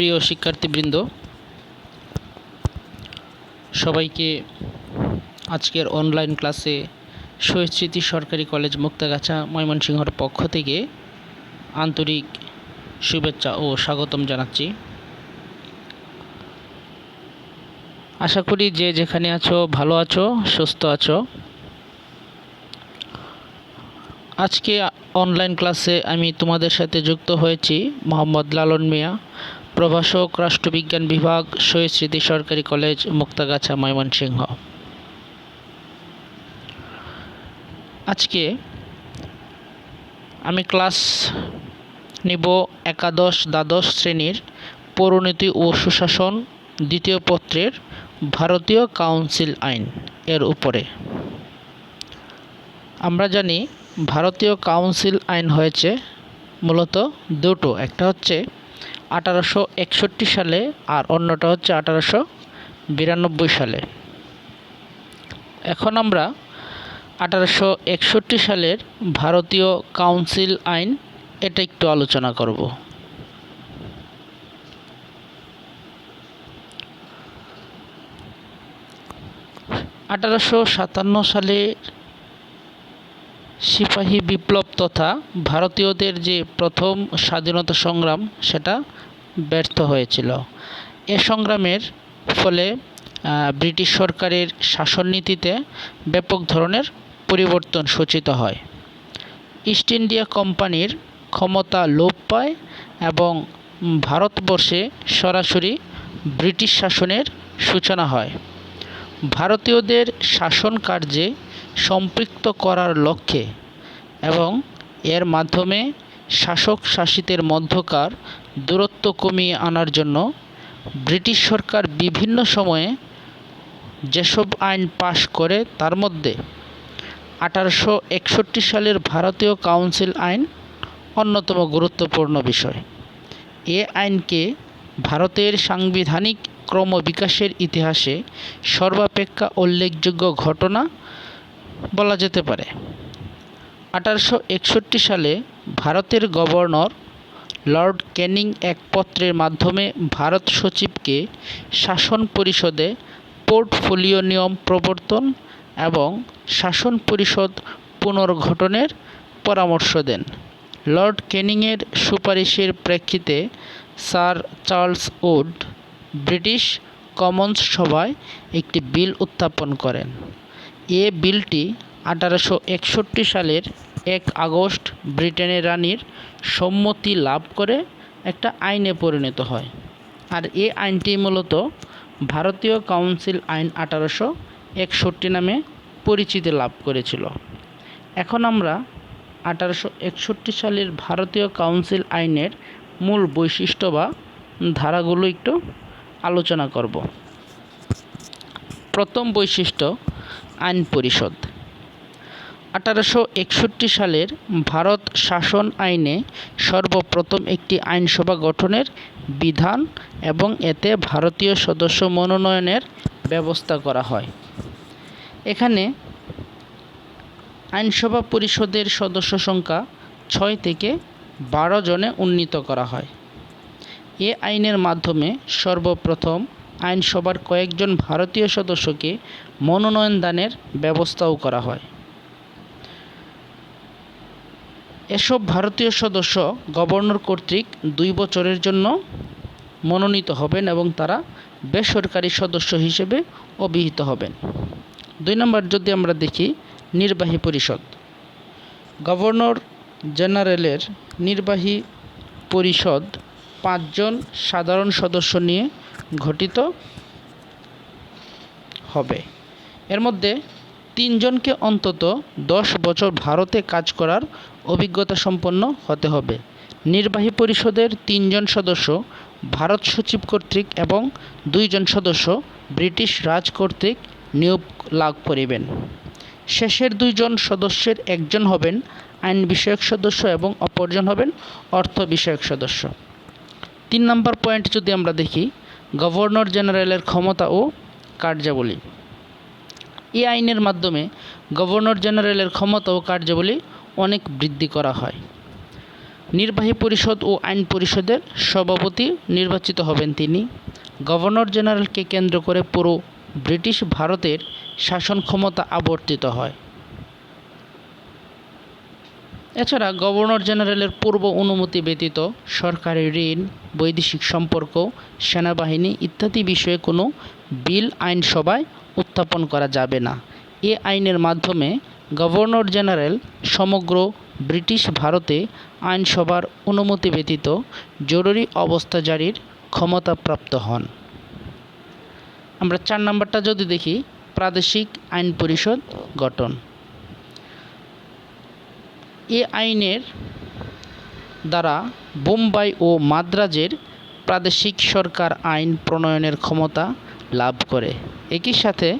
প্রিয় শিক্ষার্থীবৃন্দ, সবাইকে আজকের অনলাইন ক্লাসে শহীদ স্মৃতি সরকারি কলেজ মুক্তাগাছা ময়মনসিংহর পক্ষ থেকে আন্তরিক শুভেচ্ছা ও স্বাগতম জানাচ্ছি। আশা করি যে যেখানে আছো, ভালো আছো, সুস্থ আছো। আজকে অনলাইন ক্লাসে আমি তোমাদের সাথে যুক্ত হয়েছি মোহাম্মদ লালন মিয়া প্রভাষক, রাষ্ট্রবিজ্ঞান বিভাগ শহীদ স্মৃতি সরকারি কলেজ, মুক্তাগাছা, ময়মনসিংহ। আজকে আমি ক্লাস নিব একাদশ, দ্বাদশ শ্রেণির পৌরনীতি ও সুশাসন দ্বিতীয় পত্রের ভারতীয় কাউন্সিল আইন এর উপরে। আমরা জানি ভারতীয় কাউন্সিল আইন হয়েছে মূলত দুটো, একটা হচ্ছে আঠারোশো একষট্টি সালে আর অন্যটা হচ্ছে আঠারোশো বিরানব্বই সালে। এখন আমরা আঠারোশো একষট্টি সালের ভারতীয় কাউন্সিল আইন এটা একটু আলোচনা করব। আঠারোশো সাতান্ন সালে সিপাহী বিপ্লব তথা ভারতীয়দের যে প্রথম স্বাধীনতা সংগ্রাম, সেটা ব্যর্থ হয়েছিল। এ সংগ্রামের ফলে ব্রিটিশ সরকারের শাসননীতিতে ব্যাপক ধরনের পরিবর্তন সূচিত হয়। ইস্ট ইন্ডিয়া কোম্পানির ক্ষমতা লোপ পায় এবং ভারতবর্ষে সরাসরি ব্রিটিশ শাসনের সূচনা হয়। ভারতীয়দের শাসন কার্যে সম্পৃক্ত করার লক্ষ্যে এবং এর মাধ্যমে শাসক শাসিতের মধ্যকার দূরত্ব কমিয়ে আনার জন্য ব্রিটিশ সরকার বিভিন্ন সময়ে যেসব আইন পাশ করে তার মধ্যে আঠারোশো একষট্টি সালের ভারতীয় কাউন্সিল আইন অন্যতম গুরুত্বপূর্ণ বিষয়। এ আইনকে ভারতের সাংবিধানিক ক্রমবিকাশের ইতিহাসে সর্বাপেক্ষা উল্লেখযোগ্য ঘটনা বলা যেতে পারে। আঠারোশো একষট্টি সালে ভারতের গভর্নর লর্ড ক্যানিং এক পত্রের মাধ্যমে ভারত সচিবকে শাসন পরিষদে পোর্টফোলিও নিয়ম প্রবর্তন এবং শাসন পরিষদ পুনর্গঠনের পরামর্শ দেন। লর্ড ক্যানিংয়ের সুপারিশের প্রেক্ষিতে sir Charles Wood British Commons সভায় একটি বিল উত্থাপন করেন। এ বিলটি আঠারোশো একষট্টি সালের এক আগস্ট ব্রিটেনের রানীর সম্মতি লাভ করে একটা আইনে পরিণত হয়। আর এ আইনটি মূলত ভারতীয় কাউন্সিল আইন আঠারোশো একষট্টি নামে পরিচিতি লাভ করেছিল। এখন আমরা আঠারোশো একষট্টি সালের ভারতীয় কাউন্সিল আইনের মূল বৈশিষ্ট্য বা ধারাগুলো একটু আলোচনা করব। প্রথম বৈশিষ্ট্য আইন পরিষদ। আঠারোশো একষট্টি সালের ভারত শাসন আইনে সর্বপ্রথম একটি আইনসভা গঠনের বিধান এবং এতে ভারতীয় সদস্য মনোনয়নের ব্যবস্থা করা হয়। এখানে আইনসভা পরিষদের সদস্য সংখ্যা ছয় থেকে বারো জনে উন্নীত করা হয়। এ আইনের মাধ্যমে সর্বপ্রথম আইনসভার কয়েকজন ভারতীয় সদস্যকে মনোনয়ন দানের ব্যবস্থাও করা হয়। এসব ভারতীয় সদস্য গভর্নর কর্তৃক দুই বছরের জন্য মনোনীত হবেন এবং তারা বেসরকারি সদস্য হিসেবে অভিহিত হবেন। দুই নম্বর, যদি আমরা দেখি, নির্বাহী পরিষদ। গভর্নর জেনারেলের নির্বাহী পরিষদ পাঁচজন সাধারণ সদস্য নিয়ে গঠিত হবে। এর মধ্যে তিনজনকে অন্তত দশ বছর ভারতে কাজ করার অভিজ্ঞতা সম্পন্ন হতে হবে। নির্বাহী পরিষদের তিনজন সদস্য ভারত সচিব কর্তৃক এবং দুইজন সদস্য ব্রিটিশ রাজ কর্তৃক নিয়োগ লাভ করিবেন। শেষের দুইজন সদস্যের একজন হবেন আইন বিষয়ক সদস্য এবং অপরজন হবেন অর্থ বিষয়ক সদস্য। তিন নম্বর পয়েন্ট যদি আমরা দেখি, গভর্নর জেনারেলের ক্ষমতা ও কার্যাবলী। এই আইনের মাধ্যমে গভর্নর জেনারেলের ক্ষমতা ও কার্যাবলী অনেক বৃদ্ধি করা হয়। নির্বাহী পরিষদ ও আইন পরিষদের সভাপতি নির্বাচিত হবেন তিনি। গভর্নর জেনারেলকে কেন্দ্র করে পুরো ব্রিটিশ ভারতের শাসন ক্ষমতা আবর্তিত হয়। এছাড়া গভর্নর জেনারেলের পূর্ব অনুমতি ব্যতীত সরকারি ঋণ, বৈদেশিক সম্পর্ক, সেনাবাহিনী ইত্যাদি বিষয়ে কোনো বিল আইনসভায় উত্থাপন করা যাবে না। এ আইনের মাধ্যমে গভর্নর জেনারেল সমগ্র ব্রিটিশ ভারতে আইনসভার অনুমতি ব্যতীত জরুরি অবস্থা জারির ক্ষমতাপ্রাপ্ত হন। আমরা চার নম্বরটা যদি দেখি, প্রাদেশিক আইন পরিষদ গঠন। এ আইনের দ্বারা বোম্বাই ও মাদ্রাজের প্রাদেশিক সরকার আইন প্রণয়নের ক্ষমতা লাভ করে। একই সাথে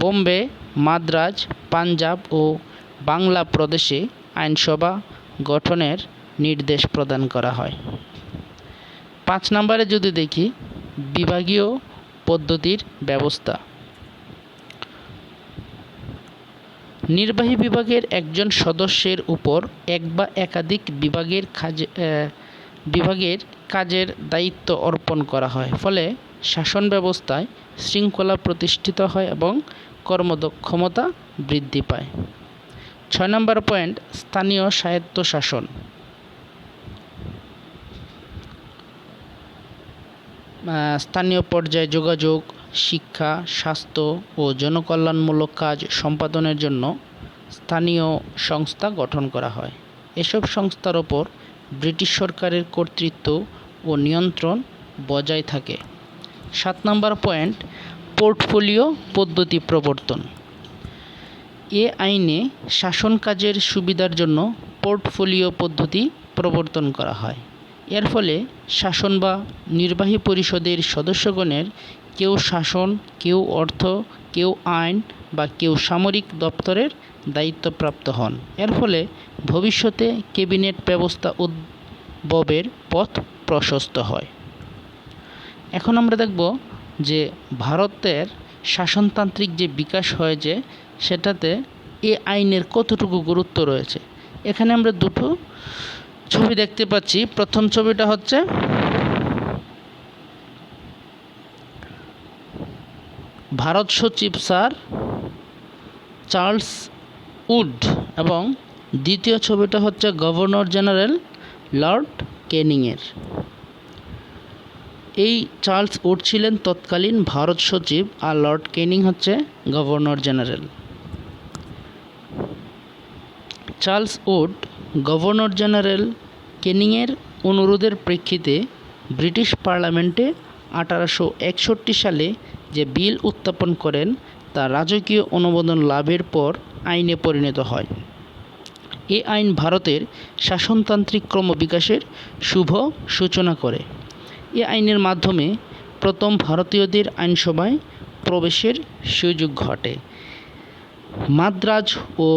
বোম্বে, মাদ্রাজ, পাঞ্জাব ও বাংলা প্রদেশে আইনসভা গঠনের নির্দেশ প্রদান করা হয়। পাঁচ নম্বরে যদি দেখি, বিভাগীয় পদ্ধতির ব্যবস্থা। নির্বাহী বিভাগের একজন সদস্যের উপর এক বা একাধিক বিভাগের কাজে বিভাগের কাজের দায়িত্ব অর্পণ করা হয়। ফলে শাসন ব্যবস্থায় শৃঙ্খলা প্রতিষ্ঠিত হয় এবং কর্মদক্ষমতা বৃদ্ধি পায়। ছয় নম্বর পয়েন্ট, স্থানীয় স্বায়ত্তশাসন স্থানীয় পর্যায়ে যোগাযোগ, শিক্ষা, স্বাস্থ্য ও জনকল্যাণমূলক কাজ সম্পাদনের জন্য স্থানীয় সংস্থা গঠন করা হয়। এসব সংস্থার ওপর ব্রিটিশ সরকারের কর্তৃত্ব ও নিয়ন্ত্রণ বজায় থাকে। সাত নম্বর পয়েন্ট, পোর্টফোলিও পদ্ধতি প্রবর্তন। এ আইনে শাসন কাজের সুবিধার জন্য পোর্টফোলিও পদ্ধতি প্রবর্তন করা হয়। এর ফলে শাসন বা নির্বাহী পরিষদের সদস্যগণের কেউ শাসন, কেউ অর্থ, কেউ আইন বা কেউ সামরিক দপ্তরের দায়িত্বপ্রাপ্ত হন। এর ফলে ভবিষ্যতে ক্যাবিনেট ব্যবস্থা উদ্ভবের পথ প্রশস্ত হয়। এখন আমরা দেখব যে ভারতের শাসনতান্ত্রিক যে বিকাশ হয়েছে সেটাতে এ আইনের কতটুকু গুরুত্ব রয়েছে। এখানে আমরা দুটো ছবি দেখতে পাচ্ছি। প্রথম ছবিটা হচ্ছে ভারত সচিব স্যার চার্লস উড এবং দ্বিতীয় ছবিটা হচ্ছে গভর্নর জেনারেল লর্ড ক্যানিংয়ের এই চার্লস উড ছিলেন তৎকালীন ভারত সচিব আর লর্ড কেনিং হচ্ছে governor general. Charles Wood governor general ক্যানিংয়ের অনুরোধের প্রেক্ষিতে ব্রিটিশ পার্লামেন্টে আঠারোশো একষট্টি সালে যে বিল উত্থাপন করেন, তা রাজকীয় অনুমোদন লাভের পর আইনে পরিণত হয়। এ আইন ভারতের শাসনতান্ত্রিক ক্রমবিকাশের শুভ সূচনা করে। এ আইনের মাধ্যমে প্রথম ভারতীয়দের আইনসভায় প্রবেশের সুযোগ ঘটে। মাদ্রাজ ও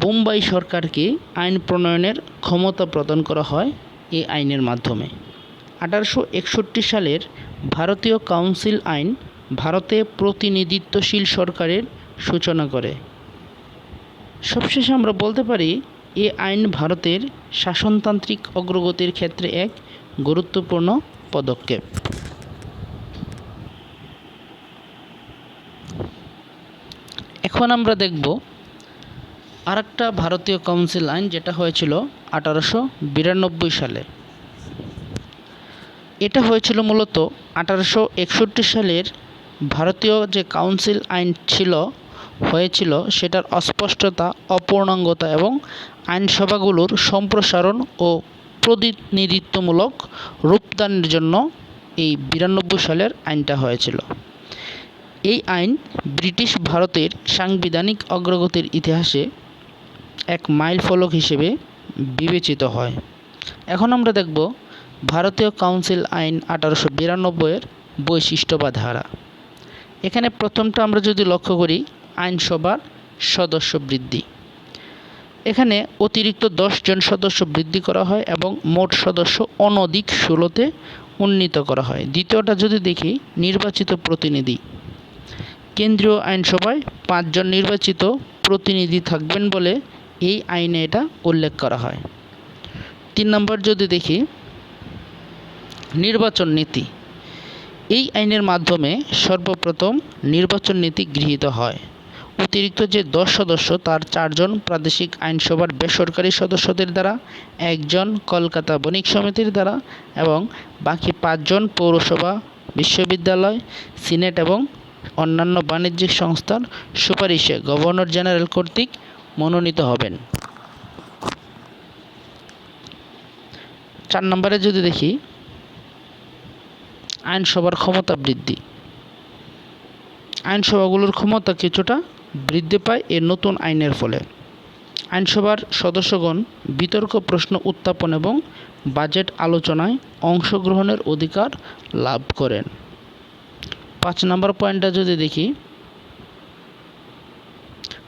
বোম্বাই সরকারকে আইন প্রণয়নের ক্ষমতা প্রদান করা হয় এই আইনের মাধ্যমে। আঠারোশো একষট্টি সালের ভারতীয় কাউন্সিল আইন ভারতে প্রতিনিধিত্বশীল সরকারের সূচনা করে। সবশেষে আমরা বলতে পারি, এ আইন ভারতের শাসনতান্ত্রিক অগ্রগতির ক্ষেত্রে এক গুরুত্বপূর্ণ পদক্ষেপ। এখন আমরা দেখব আরেকটা ভারতীয় কাউন্সিল আইন, যেটা হয়েছিল আঠারোশো বিরানব্বই সালে। এটা হয়েছিল মূলত আঠারোশো একষট্টি সালের ভারতীয় যে কাউন্সিল আইন ছিল, হয়েছিল সেটার অস্পষ্টতা, অপূর্ণাঙ্গতা এবং আইনসভাগুলোর সম্প্রসারণ ও প্রতিনিধিত্বমূলক রূপদানের জন্য এই বিরানব্বই সালের আইনটা হয়েছিল। এই আইন ব্রিটিশ ভারতের সাংবিধানিক অগ্রগতির ইতিহাসে এক মাইল ফলক হিসেবে বিবেচিত হয়। এখন আমরা দেখব ভারতীয় কাউন্সিল আইন আঠারোশো বিরানব্বইয়ের বৈশিষ্ট্য বা ধারা এখানে প্রথমটা আমরা যদি লক্ষ্য করি, আইনসভার সদস্য বৃদ্ধি। এখানে অতিরিক্ত জন সদস্য বৃদ্ধি করা হয় এবং মোট সদস্য অনধিক ষোলোতে উন্নীত করা হয়। দ্বিতীয়টা যদি দেখি, নির্বাচিত প্রতিনিধি। কেন্দ্রীয় আইনসভায় পাঁচজন নির্বাচিত প্রতিনিধি থাকবেন বলে এই আইনে এটা উল্লেখ করা হয়। তিন নম্বর যদি দেখি, নির্বাচন নীতি। এই আইনের মাধ্যমে সর্বপ্রথম নির্বাচন নীতি গৃহীত হয়। অতিরিক্ত যে দশ সদস্য, তার চারজন প্রাদেশিক আইনসভার বেসরকারি সদস্যদের দ্বারা, একজন কলকাতা বণিক সমিতির দ্বারা এবং বাকি পাঁচজন পৌরসভা, বিশ্ববিদ্যালয়, সিনেট এবং অন্যান্য বাণিজ্যিক সংস্থার সুপারিশে গভর্নর জেনারেল কর্তৃক মনোনীত হবেন। চার নম্বরে যদি দেখি, আইনসভার ক্ষমতা বৃদ্ধি। আইনসভাগুলোর ক্ষমতা কিছুটা বৃদ্ধি পায় এ নতুন আইনের ফলে। আইনসভার সদস্যগণ বিতর্ক, প্রশ্ন উত্থাপন এবং বাজেট আলোচনায় অংশগ্রহণের অধিকার লাভ করেন। পাঁচ নম্বর পয়েন্টটা যদি দেখি,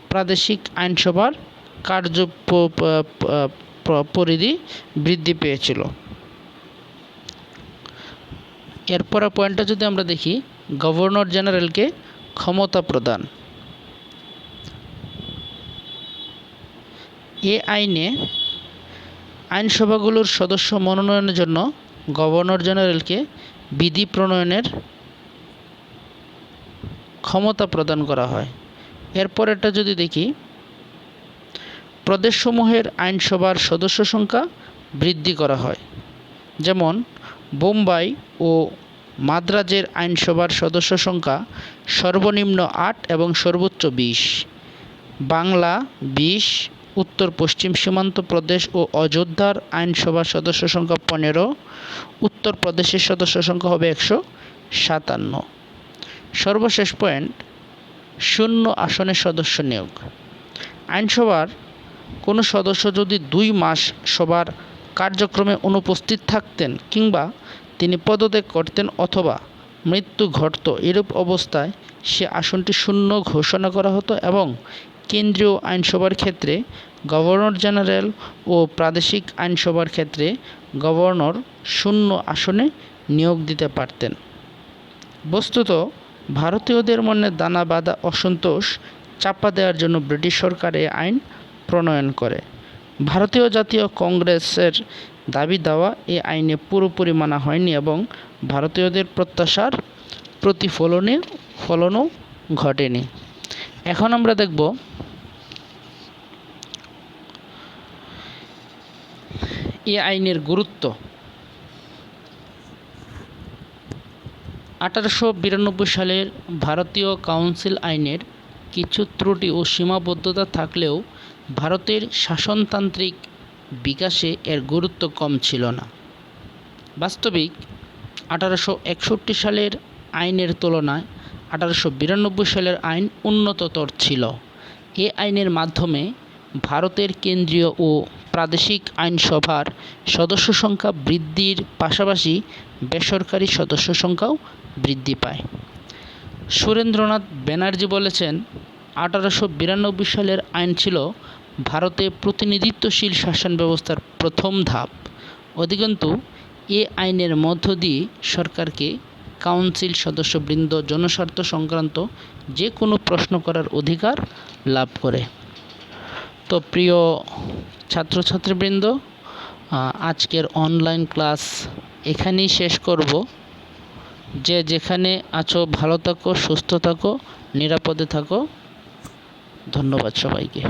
প্রাদেশিক আইনসভার কার্য পরিধি বৃদ্ধি পেয়েছিল। এরপর পয়েন্টটা যদি আমরা দেখি, গভর্নর জেনারেলকে ক্ষমতা প্রদান। এ আইনে আইনসভাগুলোর সদস্য মনোনয়নের জন্য গভর্নর জেনারেলকে বিধি প্রণয়নের ক্ষমতা প্রদান করা হয়। এরপর এরপরেরটা যদি দেখি, প্রদেশসমূহের আইনসভার সদস্য সংখ্যা বৃদ্ধি করা হয়। যেমন, বোম্বাই ও মাদ্রাজের আইনসভার সদস্য সংখ্যা সর্বনিম্ন আট এবং সর্বোচ্চ বিশ। বাংলা বিশ উত্তর পশ্চিম সীমান্ত প্রদেশ ও অযোধ্যার আইনসভার সদস্য সংখ্যা পনেরো, উত্তর প্রদেশের সদস্য সংখ্যা হবে একশো সাতান্ন। সর্বশেষ পয়েন্ট, শূন্য আসনের সদস্য নিয়োগ। আইনসভার কোনো সদস্য যদি দুই মাস সবার কার্যক্রমে অনুপস্থিত থাকতেন কিংবা তিনি পদত্যাগ করতেন অথবা মৃত্যু ঘটত, এরূপ অবস্থায় সে আসনটি শূন্য ঘোষণা করা হতো এবং কেন্দ্রীয় আইনসভার ক্ষেত্রে গভর্নর জেনারেল ও প্রাদেশিক আইনসভার ক্ষেত্রে গভর্নর শূন্য আসনে নিয়োগ দিতে পারতেন। বস্তুত ভারতীয়দের মনে দানা বাঁধা অসন্তোষ চাপা দেওয়ার জন্য ব্রিটিশ সরকার এ আইন প্রণয়ন করে। ভারতীয় জাতীয় কংগ্রেসের দাবি দেওয়া এ আইনে পুরোপুরি মানা হয়নি এবং ভারতীয়দের প্রত্যাশার প্রতিফলনে ফলনও ঘটেনি। এখন আমরা দেখব এই আইনের গুরুত্ব। আঠারোশো বিরানব্বই সালের ভারতীয় কাউন্সিল আইনের কিছু ত্রুটি ও সীমাবদ্ধতা থাকলেও ভারতের শাসনতান্ত্রিক বিকাশে এর গুরুত্ব কম ছিল না। বাস্তবিক আঠারোশো একষট্টি সালের আইনের তুলনায় আঠারোশো বিরানব্বই সালের আইন উন্নততর ছিল। এ আইনের মাধ্যমে ভারতের কেন্দ্রীয় ও প্রাদেশিক আইনসভার সদস্য সংখ্যা বৃদ্ধির পাশাপাশি বেসরকারি সদস্য সংখ্যাও বৃদ্ধি পায়। সুরেন্দ্রনাথ ব্যানার্জি বলেছেন, আঠারোশো বিরানব্বই সালের আইন ছিল ভারতে প্রতিনিধিত্বশীল শাসন ব্যবস্থার প্রথম ধাপ। অধিকন্তু, এ আইনের মধ্য দিয়ে সরকারকে কাউন্সিল সদস্যবৃন্দ, জনস্বার্থ সংক্রান্ত যে কোনো প্রশ্ন করার অধিকার লাভ করে। তো প্রিয় ছাত্রছাত্রীবৃন্দ আজকের অনলাইন ক্লাস এখানেই শেষ করব। যে যেখানে আছো, ভালো থাকো, সুস্থ থাকো, নিরাপদে থাকো। ধন্যবাদ সবাইকে।